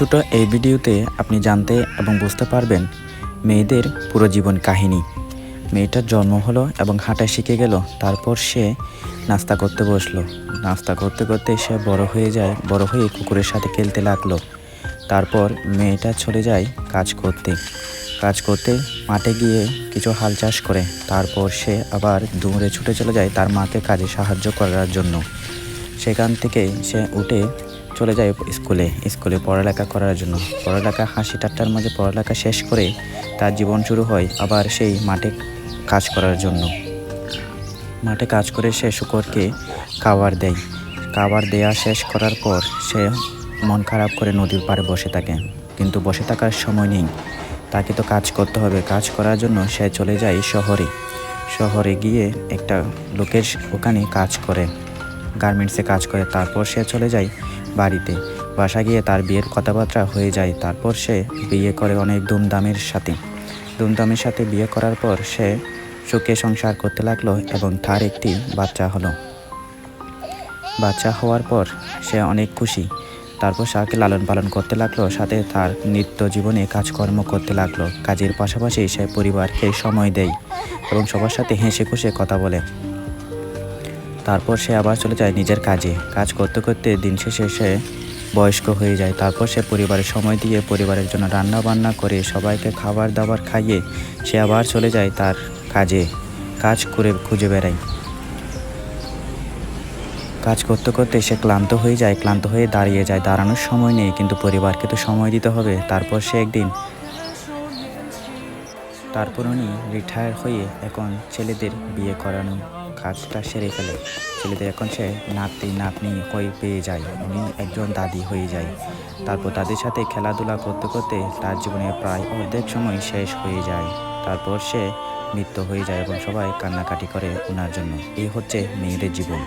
ছোট এই ভিডিওতে আপনি জানতে এবং বুঝতে পারবেন মেয়েদের পুরো জীবন কাহিনী। মেয়েটার জন্ম হলো এবং হাঁটা শিখে গেল, তারপর সে নাস্তা করতে বসল। নাস্তা করতে করতে সে বড় হয়ে যায়, বড় হয়ে কুকুরের সাথে খেলতে লাগল। তারপর মেয়েটা চলে যায় কাজ করতে। কাজ করতে মাঠে গিয়ে কিছু হাল চাষ করে, তারপর সে আবার দৌড়ে ছুটে চলে যায় তার মাকে কাজে সাহায্য করার জন্য। সেখান থেকে সে উঠে চলে যায় স্কুলে স্কুলে পড়ালেখা করার জন্য। পড়ালেখা হাসি ঠাট্টার মাঝে পড়ালেখা শেষ করে তার জীবন শুরু হয় আবার সেই মাঠে কাজ করার জন্য। মাঠে কাজ করে সে শুকরকে খাবার দেয়। খাবার দেয়া শেষ করার পর সে মন খারাপ করে নদীর পাড়ে বসে থাকে। কিন্তু বসে থাকার সময় নেই। তাকে তো কাজ করতে হবে। কাজ করার জন্য সে চলে যায় শহরে। শহরে গিয়ে একটা লোকের ওখানে কাজ করে। গার্মেন্টসে কাজ করে, তারপর সে চলে যায় বাড়িতে। বাসা গিয়ে তার বিয়ের কথাবার্তা হয়ে যায়, তারপর সে বিয়ে করে অনেক ধুমধামের সাথে। ধুমধামের সাথে বিয়ে করার পর সে সুখে সংসার করতে লাগল এবং তার একটি বাচ্চা হলো। বাচ্চা হওয়ার পর সে অনেক খুশি। তারপর তাকে লালন পালন করতে লাগল, সাথে তার নিত্য জীবনে কাজকর্ম করতে লাগল। কাজের পাশাপাশি সে পরিবারকে সময় দেয় এবং সবার সাথে হেসে খুশে কথা বলে। তারপর সে আবার চলে যায় নিজের কাজে। কাজ করতে করতে দিন শেষে সে বয়স্ক হয়ে যায়। তারপর সে পরিবারের সময় দিয়ে পরিবারের জন্য রান্না বান্না করে সবাইকে খাবার দাবার খাইয়ে সে আবার চলে যায় তার কাজে। কাজ করে খুঁজে বেড়ায়। কাজ করতে করতে সে ক্লান্ত হয়ে যায়, ক্লান্ত হয়ে দাঁড়িয়ে যায়। দাঁড়ানোর সময় নেই, কিন্তু পরিবারকে তো সময় দিতে হবে। তারপর সে একদিন তারপর উনি রিটায়ার হয়ে এখন ছেলেদের বিয়ে করানো কাজটা সেরে ফেলে। ছেলেদের এখন সে নাতি, নাতনি হয়ে পেয়ে যায়। উনি একজন দাদি হয়ে যায়। তারপর তাদের সাথে খেলাধুলা করতে করতে তার জীবনে প্রায় অর্ধেক সময় শেষ হয়ে যায়। তারপর সে মৃত্যু হয়ে যায় এবং সবাই কান্নাকাটি করে ওনার জন্য। এই হচ্ছে মেয়েদের জীবন।